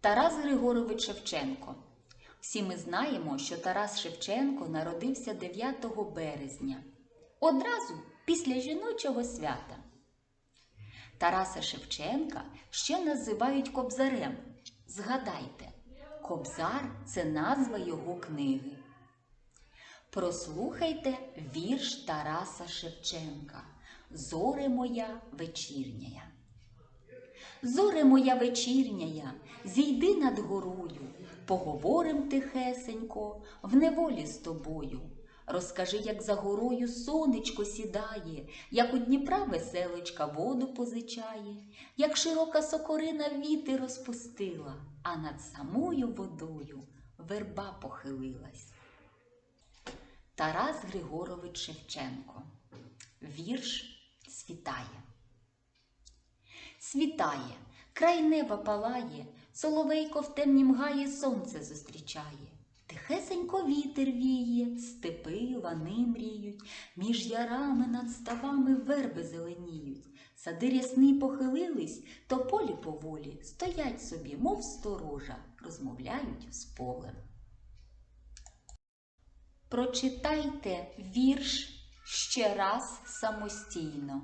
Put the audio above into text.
Тарас Григорович Шевченко. Всі ми знаємо, що Тарас Шевченко народився 9 березня, одразу після жіночого свята. Тараса Шевченка ще називають Кобзарем. Згадайте, Кобзар це назва його книги. Прослухайте вірш Тараса Шевченка Зоре моя вечірняя. Зоре моя вечірняя, зійди над горою, поговорим тихесенько, в неволі з тобою. Розкажи, як за горою сонечко сідає, як у Дніпра веселочка воду позичає, як широка сокорина віти розпустила, а над самою водою верба похилилась. Тарас Григорович Шевченко. Вірш світає. Світає, край неба палає, соловейко в темнім гаї сонце зустрічає. Тихесенько вітер віє, степи, лани мріють, між ярами над ставами верби зеленіють. Сади рясни похилились, то полі поволі стоять собі, мов сторожа, розмовляють з полем. Прочитайте вірш ще раз самостійно.